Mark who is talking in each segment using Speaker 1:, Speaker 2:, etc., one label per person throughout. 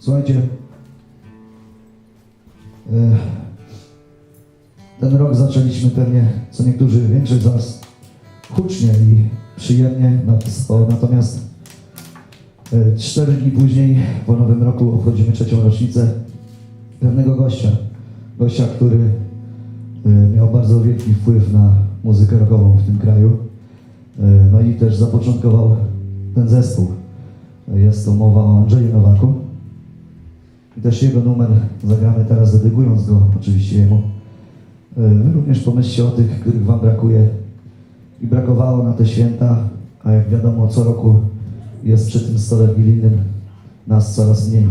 Speaker 1: Słuchajcie, e, ten rok zaczęliśmy pewnie, co niektórzy, większość z Was, hucznie i przyjemnie, natomiast e, cztery dni później, po nowym roku, obchodzimy trzecią rocznicę pewnego gościa. Gościa, który e, miał bardzo wielki wpływ na muzykę rockową w tym kraju. No i też zapoczątkował ten zespół. Jest to mowa o Andrzeju Nowaku. I też jego numer zagramy teraz, dedykując go oczywiście jemu. E, Wy również pomyślcie o tych, których Wam brakuje i brakowało na te święta, a jak wiadomo, co roku jest przy tym stole wigilijnym nas coraz mniej.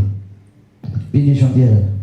Speaker 1: 51.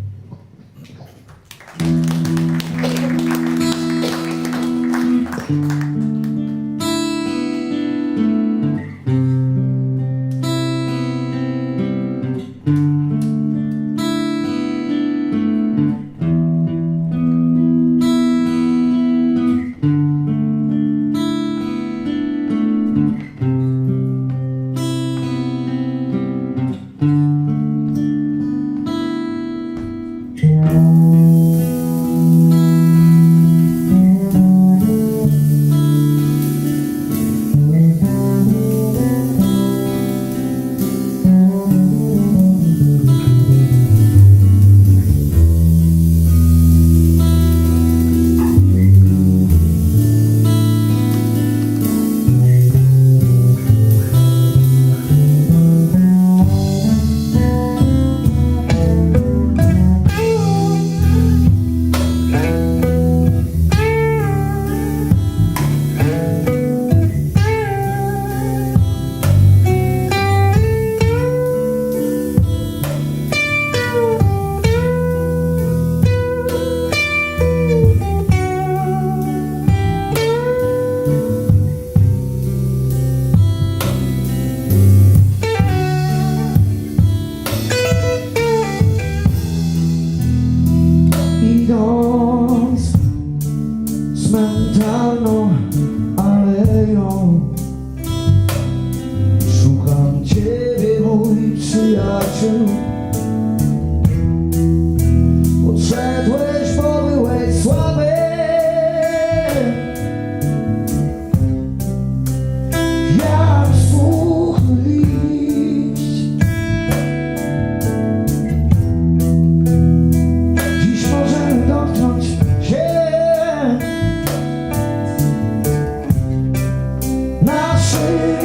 Speaker 1: away.